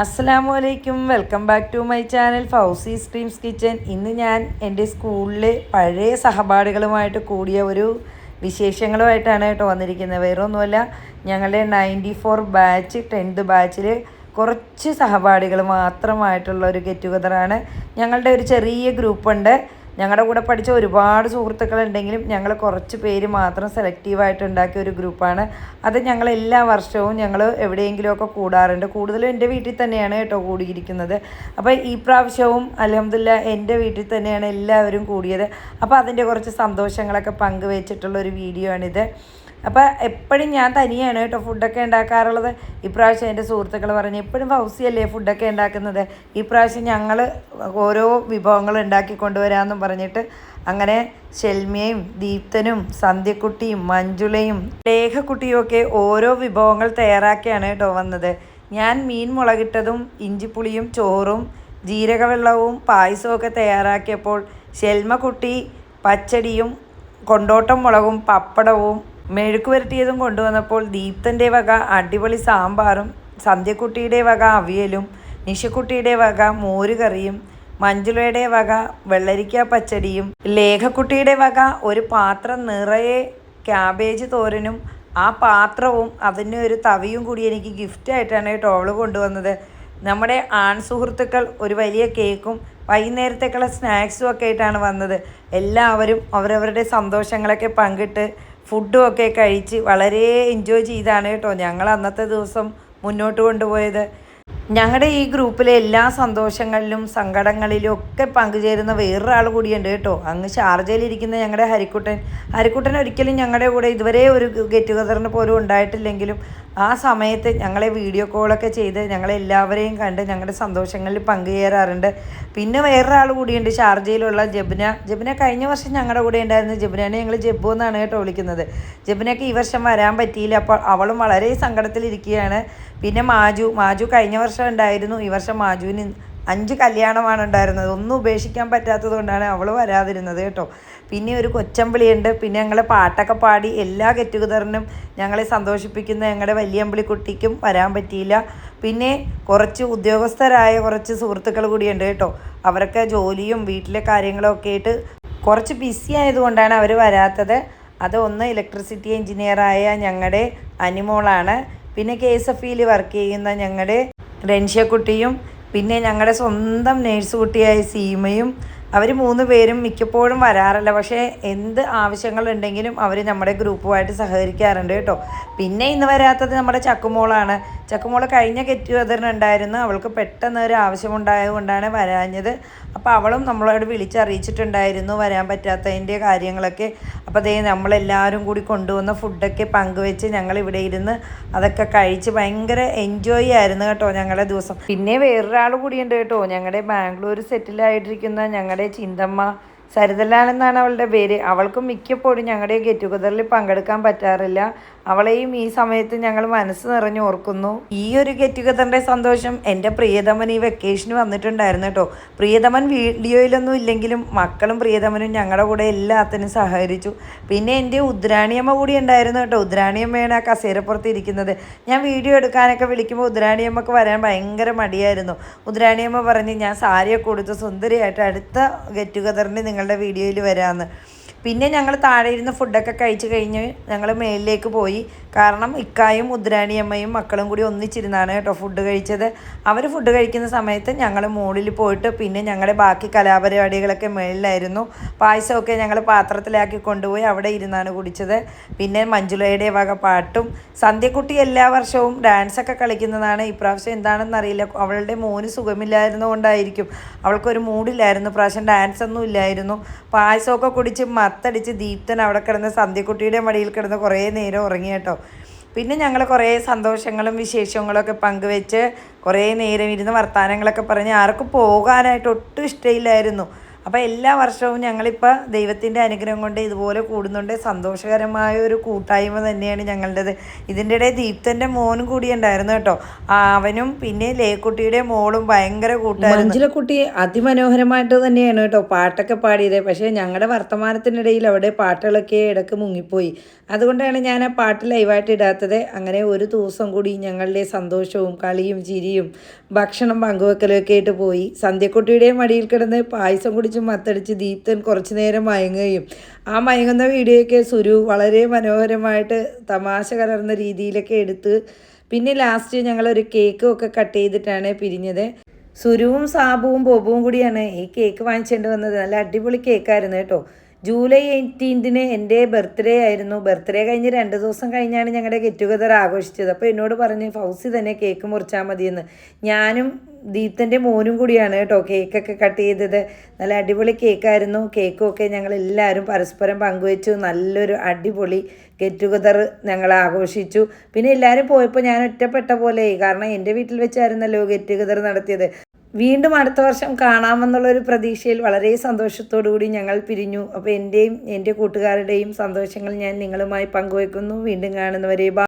അസ്സലാമു അലൈക്കും welcome back to my channel Fousi streams kitchen. ഇന്ന് ഞാൻ എന്റെ സ്കൂളിലെ പഴയ സഹപാഠികളുമായിട്ട് കൂടിയ ഒരു വിശേഷങ്ങളുമായിട്ടാണ് കേട്ടോ വന്നിരിക്കുന്നത്. വേറെ ഒന്നുമല്ല ഞങ്ങളുടെ നയന്റി ഫോർ ബാച്ച് ടെൻത്ത് ബാച്ചിൽ കുറച്ച് സഹപാഠികൾ മാത്രമായിട്ടുള്ള ഒരു ഗെറ്റ് ടുഗദറാണ്. ഞങ്ങളുടെ ഒരു ചെറിയ ഗ്രൂപ്പുണ്ട്. ഞങ്ങളുടെ കൂടെ പഠിച്ച ഒരുപാട് സുഹൃത്തുക്കളുണ്ടെങ്കിലും ഞങ്ങൾ കുറച്ച് പേര് മാത്രം സെലക്റ്റീവായിട്ട് ഉണ്ടാക്കിയ ഒരു ഗ്രൂപ്പാണ്. അത് ഞങ്ങൾ എല്ലാ വർഷവും ഞങ്ങൾ എവിടെയെങ്കിലുമൊക്കെ കൂടാറുണ്ട്. കൂടുതലും എന്റെ വീട്ടിൽ തന്നെയാണ് കേട്ടോ കൂടിയിരിക്കുന്നത്. അപ്പോൾ ഈ പ്രാവശ്യവും അലഹമില്ല എന്റെ വീട്ടിൽ തന്നെയാണ് എല്ലാവരും കൂടിയത്. അപ്പോൾ അതിന്റെ കുറച്ച് സന്തോഷങ്ങളൊക്കെ പങ്കുവെച്ചിട്ടുള്ള ഒരു വീഡിയോ ആണിത് അപ്പോൾ എപ്പോഴും ഞാൻ തനിയാണ് കേട്ടോ ഫുഡൊക്കെ ഉണ്ടാക്കാറുള്ളത്. ഇപ്രാവശ്യം എന്റെ സുഹൃത്തുക്കൾ പറഞ്ഞു എപ്പോഴും ഫൗസിയല്ലേ ഫുഡൊക്കെ ഉണ്ടാക്കുന്നത്? ഇപ്രാവശ്യം ഞങ്ങൾ ഓരോ വിഭവങ്ങൾ ഉണ്ടാക്കി കൊണ്ടുവരാമെന്നും പറഞ്ഞിട്ട് അങ്ങനെ ഷെൽമിയയും ദീപ്തനും സന്ധ്യക്കുട്ടിയും മഞ്ജുളയും ലേഖക്കുട്ടിയും ഒക്കെ ഓരോ വിഭവങ്ങൾ തയ്യാറാക്കിയാണ് കേട്ടോ വന്നത്. ഞാൻ മീൻ മുളകിട്ടതും ഇഞ്ചിപ്പുളിയും ചോറും ജീരകവെള്ളവും പായസവും ഒക്കെ തയ്യാറാക്കിയപ്പോൾ ഷെൽമക്കുട്ടി പച്ചടിയും കൊണ്ടോട്ടം മുളകും പപ്പടവും മെഴുക്ക് പുരട്ടിയതും കൊണ്ടുവന്നപ്പോൾ ദീപ്തന്റെ വക അടിപൊളി സാമ്പാറും സന്ധ്യക്കുട്ടിയുടെ വക അവിയലും നിഷക്കുട്ടിയുടെ വക മോരുകറിയും മഞ്ജുളയുടെ വക വെള്ളരിക്ക പച്ചടിയും ലേഖക്കുട്ടിയുടെ വക ഒരു പാത്രം നിറയെ ക്യാബേജ് തോരനും ആ പാത്രവും അതിന് ഒരു തവിയും കൂടി എനിക്ക് ഗിഫ്റ്റ് ആയിട്ടാണ് ടോൾ കൊണ്ടുവന്നത്. നമ്മുടെ ആൺ സുഹൃത്തുക്കൾ ഒരു വലിയ കേക്കും വൈകുന്നേരത്തേക്കുള്ള സ്നാക്സും ഒക്കെ ആയിട്ടാണ് വന്നത്. എല്ലാവരും അവരവരുടെ സന്തോഷങ്ങളൊക്കെ പങ്കിട്ട് ഫുഡും ഒക്കെ കഴിച്ച് വളരെ എൻജോയ് ചെയ്താണ് കേട്ടോ ഞങ്ങൾ അന്നത്തെ ദിവസം മുന്നോട്ട് കൊണ്ടുപോയത്. ഞങ്ങളുടെ ഈ ഗ്രൂപ്പിലെ എല്ലാ സന്തോഷങ്ങളിലും സങ്കടങ്ങളിലും ഒക്കെ പങ്കുചേരുന്ന വേറൊരാൾ കൂടിയുണ്ട് കേട്ടോ. അങ്ങ് ഷാർജയിലിരിക്കുന്ന ഞങ്ങളുടെ ഹരിക്കുട്ടൻ. ഹരിക്കുട്ടൻ ഒരിക്കലും ഞങ്ങളുടെ കൂടെ ഇതുവരെ ഒരു ഗെറ്റ് ടുഗദറിന് പോലും ഉണ്ടായിട്ടില്ലെങ്കിലും ആ സമയത്ത് ഞങ്ങളെ വീഡിയോ കോളൊക്കെ ചെയ്ത് ഞങ്ങളെല്ലാവരെയും കണ്ട് ഞങ്ങളുടെ സന്തോഷങ്ങളിൽ പങ്കുചേരാറുണ്ട്. പിന്നെ വേറൊരാൾ കൂടിയുണ്ട് ഷാർജയിലുള്ള ജബ്ന. ജബ്ന കഴിഞ്ഞ വർഷം ഞങ്ങളുടെ കൂടെ ഉണ്ടായിരുന്നു ജബിനെ ഞങ്ങൾ ജബ്ബു എന്നാണ് കേട്ടോ വിളിക്കുന്നത്. ജബ്നക്ക് ഈ വർഷം വരാൻ പറ്റിയില്ല അപ്പോൾ അവളും വളരെ സങ്കടത്തിലിരിക്കുകയാണ്. പിന്നെ മാജു. മാജു കഴിഞ്ഞ വർഷം ഉണ്ടായിരുന്നു ഈ വർഷം മാജുവിന് അഞ്ച് കല്യാണമാണ് ഉണ്ടായിരുന്നത്. ഒന്നും ഉപേക്ഷിക്കാൻ പറ്റാത്തത് കൊണ്ടാണ് അവൾ വരാതിരുന്നത് കേട്ടോ. പിന്നെ ഒരു കൊച്ചമ്പിളിയുണ്ട്. പിന്നെ ഞങ്ങൾ പാട്ടൊക്കെ പാടി എല്ലാ ഗെറ്റുഗദറിനും ഞങ്ങളെ സന്തോഷിപ്പിക്കുന്ന ഞങ്ങളുടെ വലിയമ്പിളി കുട്ടിക്കും വരാൻ പറ്റിയില്ല. പിന്നെ കുറച്ച് ഉദ്യോഗസ്ഥരായ കുറച്ച് സുഹൃത്തുക്കൾ കൂടിയുണ്ട് കേട്ടോ. അവരൊക്കെ ജോലിയും വീട്ടിലെ കാര്യങ്ങളും ഒക്കെ ആയിട്ട് കുറച്ച് ബിസി ആയതുകൊണ്ടാണ് അവർ വരാത്തത്. അതൊന്ന് ഇലക്ട്രിസിറ്റി എഞ്ചിനീയറായ ഞങ്ങളുടെ അനിമോളാണ്. പിന്നെ കെ എസ് എഫ് ഇയിൽ വർക്ക് ചെയ്യുന്ന ഞങ്ങളുടെ രൻഷ്യക്കുട്ടിയും പിന്നെ ഞങ്ങളുടെ സ്വന്തം നേഴ്സ് കുട്ടിയായ സീമയും അവർ മൂന്ന് പേരും മിക്കപ്പോഴും വരാറില്ല. പക്ഷേ എന്ത് ആവശ്യങ്ങളുണ്ടെങ്കിലും അവർ നമ്മുടെ ഗ്രൂപ്പുമായിട്ട് സഹകരിക്കാറുണ്ട് കേട്ടോ. പിന്നെ ഇന്ന് വരാത്തത് നമ്മുടെ ചക്കുമോളാണ്. ചക്കുമോൾ കഴിഞ്ഞ ഗെറ്റ് ടുഗദറിനുണ്ടായിരുന്നു അവൾക്ക് പെട്ടെന്ന് ഒരു ആവശ്യമുണ്ടായതുകൊണ്ടാണ് വരാഞ്ഞത്. അപ്പോൾ അവളും നമ്മളോട് വിളിച്ചറിയിച്ചിട്ടുണ്ടായിരുന്നു വരാൻ പറ്റാത്തതിന്റെ കാര്യങ്ങളൊക്കെ. അപ്പോൾ അതേ നമ്മളെല്ലാവരും കൂടി കൊണ്ടുവന്ന ഫുഡൊക്കെ പങ്കുവെച്ച് ഞങ്ങൾ ഇവിടെ ഇരുന്ന് അതൊക്കെ കഴിച്ച് ഭയങ്കര എൻജോയ് ആയിരുന്നു കേട്ടോ ഞങ്ങളുടെ ദിവസം. പിന്നെ വേറൊരാൾ കൂടിയുണ്ട് കേട്ടോ. ഞങ്ങളുടെ ബാംഗ്ലൂർ സെറ്റിലായിട്ടിരിക്കുന്ന ഞങ്ങളുടെ ചിന്തമ്മ സരിതലാൽ എന്നാണ് അവളുടെ പേര്. അവൾക്കും മിക്കപ്പോഴും ഞങ്ങളുടെ ഗെറ്റ് ടുഗദറിൽ പങ്കെടുക്കാൻ പറ്റാറില്ല. അവളെയും ഈ സമയത്ത് ഞങ്ങൾ മനസ്സ് നിറഞ്ഞു ഓർക്കുന്നു. ഈ ഒരു ഗെറ്റ് ടുഗദറിന്റെ സന്തോഷം എന്റെ പ്രിയതമൻ ഈ വെക്കേഷന് വന്നിട്ടുണ്ടായിരുന്നു കേട്ടോ പ്രിയതമൻ വീഡിയോയിലൊന്നും ഇല്ലെങ്കിലും മക്കളും പ്രിയതമനും ഞങ്ങളുടെ കൂടെ എല്ലാത്തിനും സഹകരിച്ചു. പിന്നെ എന്റെ ഉദ്രാണിയമ്മ കൂടി ഉണ്ടായിരുന്നു കേട്ടോ ഉദ്രാണിയമ്മയാണ് ആ കസേരപ്പുറത്ത് ഇരിക്കുന്നത്. ഞാൻ വീഡിയോ എടുക്കാനൊക്കെ വിളിക്കുമ്പോൾ ഉദ്രാണിയമ്മക്ക് വരാൻ ഭയങ്കര മടിയായിരുന്നു. ഉദ്രാണിയമ്മ പറഞ്ഞ് ഞാൻ സാരിയൊക്കെ കൊടുത്ത് സുന്ദരിയായിട്ട് അടുത്ത ഗെറ്റ് ടുഗദറിന് നിങ്ങളുടെ വീഡിയോയിൽ വരാമെന്ന് പിന്നെ ഞങ്ങൾ താഴെ ഇരുന്ന് ഫുഡൊക്കെ കഴിച്ച് കഴിഞ്ഞ് ഞങ്ങൾ മേലിലേക്ക് പോയി. കാരണം ഇക്കായും ഉദ്രാണിയമ്മയും മക്കളും കൂടി ഒന്നിച്ചിരുന്നാണ് കേട്ടോ ഫുഡ് കഴിച്ചത്. അവർ ഫുഡ് കഴിക്കുന്ന സമയത്ത് ഞങ്ങൾ മുകളിൽ പോയിട്ട് പിന്നെ ഞങ്ങളുടെ ബാക്കി കലാപരിപാടികളൊക്കെ മേളിലായിരുന്നു. പായസമൊക്കെ ഞങ്ങൾ പാത്രത്തിലാക്കി കൊണ്ടുപോയി അവിടെ ഇരുന്നാണ് കുടിച്ചത്. പിന്നെ മഞ്ജുളയുടെ വക പാട്ടും സന്ധ്യക്കുട്ടി എല്ലാ വർഷവും ഡാൻസൊക്കെ കളിക്കുന്നതാണ്. ഇപ്രാവശ്യം എന്താണെന്ന് അറിയില്ല അവളുടെ മോന് സുഖമില്ലായിരുന്നുകൊണ്ടായിരിക്കും അവൾക്കൊരു മൂഡില്ലായിരുന്നു. പ്രാവശ്യം ഡാൻസ് ഒന്നും ഇല്ലായിരുന്നു. പായസമൊക്കെ കുടിച്ച് മത്തടിച്ച് ദീപ്തൻ അവിടെ കിടന്ന് സന്ധ്യക്കുട്ടിയുടെ മടിയിൽ കിടന്ന് കുറേ നേരം ഉറങ്ങി കേട്ടോ. പിന്നെ ഞങ്ങൾ കുറേ സന്തോഷങ്ങളും വിശേഷങ്ങളൊക്കെ പങ്കുവെച്ച് കുറേ നേരം ഇരുന്ന് വർത്തമാനങ്ങളൊക്കെ പറഞ്ഞ് ആർക്കും പോകാനായിട്ട് ഒട്ടും ഇഷ്ടമില്ലായിരുന്നു അപ്പോൾ എല്ലാ വർഷവും ഞങ്ങളിപ്പോൾ ദൈവത്തിന്റെ അനുഗ്രഹം കൊണ്ട് ഇതുപോലെ കൂടുന്നുണ്ട്. സന്തോഷകരമായ ഒരു കൂട്ടായ്മ തന്നെയാണ് ഞങ്ങളുടേത്. ഇതിന്റെ ഇടയിൽ ദീപ്തന്റെ മോനും കൂടി ഉണ്ടായിരുന്നു കേട്ടോ. അവനും പിന്നെ ലേക്കുട്ടിയുടെ മോളും ഭയങ്കര കൂട്ടായിരുന്നു. മഞ്ജുലക്കുട്ടി അതിമനോഹരമായിട്ട് തന്നെയാണ് കേട്ടോ പാട്ടൊക്കെ പാടിയത്. പക്ഷേ ഞങ്ങളുടെ വർത്തമാനത്തിനിടയിൽ അവിടെ പാട്ടുകളൊക്കെ ഇടയ്ക്ക് മുങ്ങിപ്പോയി. അതുകൊണ്ടാണ് ഞാൻ ആ പാട്ട് ലൈവായിട്ട് ഇടാത്തത്. അങ്ങനെ ഒരു ദിവസം കൂടി ഞങ്ങളുടെ സന്തോഷവും കളിയും ചിരിയും ഭക്ഷണം പങ്കുവെക്കലും ഒക്കെ ആയിട്ട് പോയി. സന്ധ്യക്കുട്ടിയുടെ മടിയിൽ കിടന്ന് പായസം കുടിച്ച് മത്തടിച്ച് ദീപ്തൻ കുറച്ച് നേരം മയങ്ങുകയും. ആ മയങ്ങുന്ന വീഡിയോയൊക്കെ സുരു വളരെ മനോഹരമായിട്ട് തമാശ കലർന്ന രീതിയിലൊക്കെ എടുത്ത് പിന്നെ ലാസ്റ്റ് ഞങ്ങളൊരു കേക്കും ഒക്കെ കട്ട് ചെയ്തിട്ടാണ് പിരിഞ്ഞത്. സുരുവും സാബുവും ബോബുവും കൂടിയാണ് ഈ കേക്ക് വാങ്ങിച്ചുകൊണ്ട് വന്നത്. നല്ല അടിപൊളി കേക്കായിരുന്നു കേട്ടോ. ജൂലൈ എയ്റ്റീൻത്തിന് എന്റെ ബർത്ത്ഡേ ആയിരുന്നു. ബർത്ത്ഡേ കഴിഞ്ഞ് രണ്ട് ദിവസം കഴിഞ്ഞാണ് ഞങ്ങളുടെ ഗെറ്റ് ടുഗദർ ആഘോഷിച്ചത്. അപ്പോൾ എന്നോട് പറഞ്ഞ് ഫൗസി തന്നെ കേക്ക് മുറിച്ചാൽ മതിയെന്ന്. ഞാനും ദീപ്തന്റെ മോനും കൂടിയാണ് കേട്ടോ കേക്കൊക്കെ കട്ട് ചെയ്തത്. നല്ല അടിപൊളി കേക്കായിരുന്നു കേക്കുമൊക്കെ ഞങ്ങൾ എല്ലാവരും പരസ്പരം പങ്കുവെച്ചു. നല്ലൊരു അടിപൊളി ഗെറ്റ് ടുഗദർ ഞങ്ങൾ ആഘോഷിച്ചു. പിന്നെ എല്ലാവരും പോയപ്പോൾ ഞാൻ ഒറ്റപ്പെട്ട പോലെ കാരണം എന്റെ വീട്ടിൽ വെച്ചായിരുന്നല്ലോ ഗെറ്റ് ടുഗദർ നടത്തിയത്. വീണ്ടും അടുത്ത വർഷം കാണാമെന്നുള്ള ഒരു പ്രതീക്ഷയിൽ വളരെ സന്തോഷത്തോടു കൂടി ഞങ്ങൾ പിരിഞ്ഞു. അപ്പോൾ എന്റെയും എന്റെ കൂട്ടുകാരുടെയും സന്തോഷങ്ങൾ ഞാൻ നിങ്ങളുമായി പങ്കുവെക്കുന്നു വീണ്ടും കാണുന്നവരെ